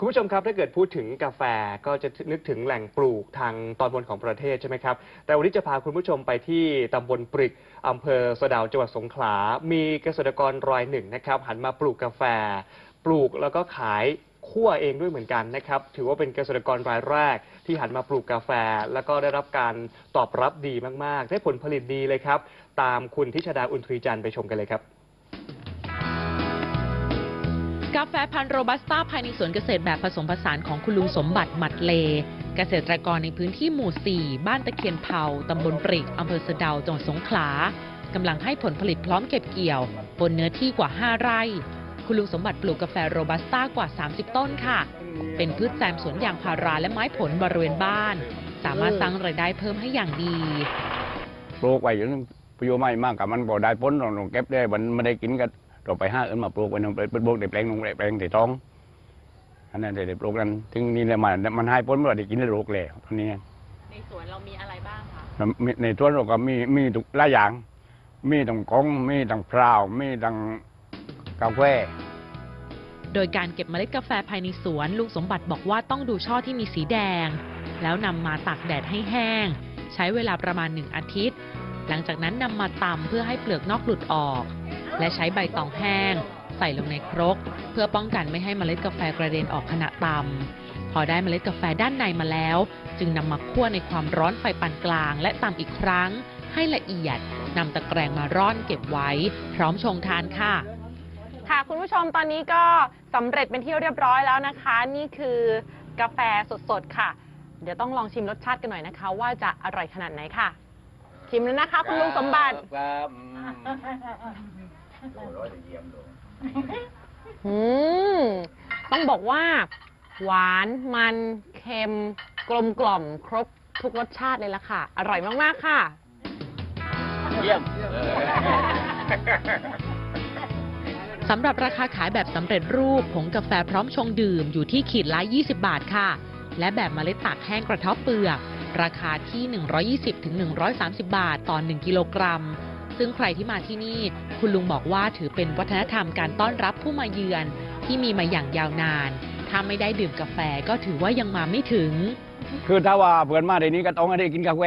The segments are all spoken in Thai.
คุณผู้ชมครับถ้าเกิดพูดถึงกาแฟก็จะนึกถึงแหล่งปลูกทางตอนบนของประเทศใช่ไหมครับ แต่วันนี้จะพาคุณผู้ชมไปที่ตำบลปริกอำเภอสะดาวจังหวัดสงขลา มีเกษตรกรรายหนึ่งนะครับหันมาปลูกกาแฟ ปลูกแล้วก็ขายคั่วเองด้วยเหมือนกันนะครับ ถือว่าเป็นเกษตรกรรายแรก ที่หันมาปลูกกาแฟ แล้วก็ได้รับการตอบรับดีมาก ๆ ได้ผลผลิตดีเลยครับ ตามคุณทิชดาอุนทรีจันทร์ไปชมกันเลยครับ กาแฟพันธุ์โรบัสต้าภายในสวนเกษตรแบบผสมผสานของคุณลุงสมบัติหมัดเล เกษตรกรในพื้นที่หมู่ 4 บ้านตะเคียนเผาตำบลปริกอำเภอสะเดาจังหวัดสงขลากำลังให้ผลผลิตพร้อมเก็บเกี่ยว บนเนื้อที่กว่า 5 ไร่ คุณลุงสมบัติปลูกกาแฟโรบัสต้ากว่า 30 ต้นค่ะ เป็นพืชแซมสวนยางพาราและไม้ผลบริเวณบ้าน สามารถสร้างรายได้เพิ่มให้อย่างดีปลูกไว้จนประโยชน์ไม่มากกับมันบ่ได้ผลเราเก็บได้มันไม่ได้กินก็ เราไปห้าเอินมาปลูกไว้นเป็นปลูกในแปลงนงแปลงที่ท้องอันนั้นได้ปลูกนั้นถึงนี่เลยมันมันให้ผลเราได้กินได้ลูกแล้วตอนนี้ ในสวนเรามีอะไรบ้างคะในสวนเราก็มีมีทุกหลายอย่าง มีทั้งกงมีทั้งพร้าวมีทั้งกาแฟโดยการเก็บเมล็ดกาแฟภายในสวน ลุงสมบัติบอกว่าต้องดูช่อที่มีสีแดง แล้วนำมาตากแดดให้แห้ง ใช้เวลาประมาณ1อาทิตย์ หลังจากนั้นนำมาตำเพื่อให้เปลือกนอกหลุดออก และใช้ใบตองแห้ง ใส่ลงในครก เพื่อป้องกันไม่ให้เมล็ดกาแฟกระเด็นออกขณะตำพอได้เมล็ดกาแฟด้านในมาแล้ว จึงนำมาคั่วในความร้อนไฟปานกลาง และตำอีกครั้ง ให้ละเอียดนำตะแกรงมาร่อนเก็บไว้ พร้อมชงทานค่ะค่ะคุณผู้ชมตอนนี้ก็สำเร็จเป็นที่เรียบร้อยแล้วนะคะ นี่คือกาแฟสดๆค่ะ เดี๋ยวต้องลองชิมรสชาติกันหน่อยนะคะ ว่าจะอร่อยขนาดไหนค่ะ ชิมแล้วนะคะ คุณลุงสมบัติครับ อืมต้องบอกว่า หวานมันเค็มกลมกล่อมครบทุกรสชาติเลยละค่ะ อร่อยมาก ๆ ค่ะ เยี่ยมสำหรับราคาขายแบบสำเร็จรูป ผงกาแฟพร้อมชงดื่มอยู่ที่ขีดละ 20 บาทค่ะ และแบบเมล็ดตากแห้งกระเทาะเปลือก ราคาที่ 120ถึง130 บาท ต่อ 1 กิโลกรัม ซึ่งใครที่มาที่นี่คุณลุงบอกว่าถือเป็นวัฒนธรรมการต้อนรับผู้มาเยือนที่มีมาอย่างยาวนาน ถ้าไม่ได้ดื่มกาแฟก็ถือว่ายังมาไม่ถึง คือถ้าว่าเพื่อนมาเดี๋ยวนี้ก็ต้องให้ได้กินกาแฟ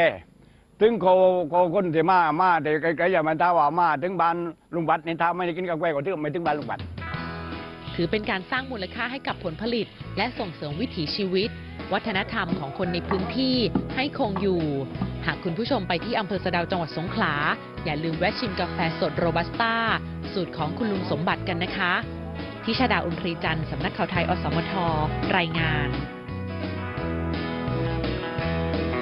ถึงโคโคคนที่มามาแต่ไกลๆอย่ามาถ้าว่ามาถึงบ้านลุงบัตรนี่ถ้าไม่ได้กินกาแฟก็ถึงไม่ถึงบ้านลุงบัตร ถือเป็นการสร้างมูลค่าให้กับผลผลิต และส่งเสริมวิถีชีวิต วัฒนธรรมของคนในพื้นที่ให้คงอยู่ หากคุณผู้ชมไปที่อำเภอสะเดาวจังหวัดสงขลา อย่าลืมแวะชิมกาแฟสดโรบัสต้า สูตรของคุณลุงสมบัติกันนะคะ ทิชาดาอุนทรีจันทร์สำนักข่าวไทยอสมทรายงาน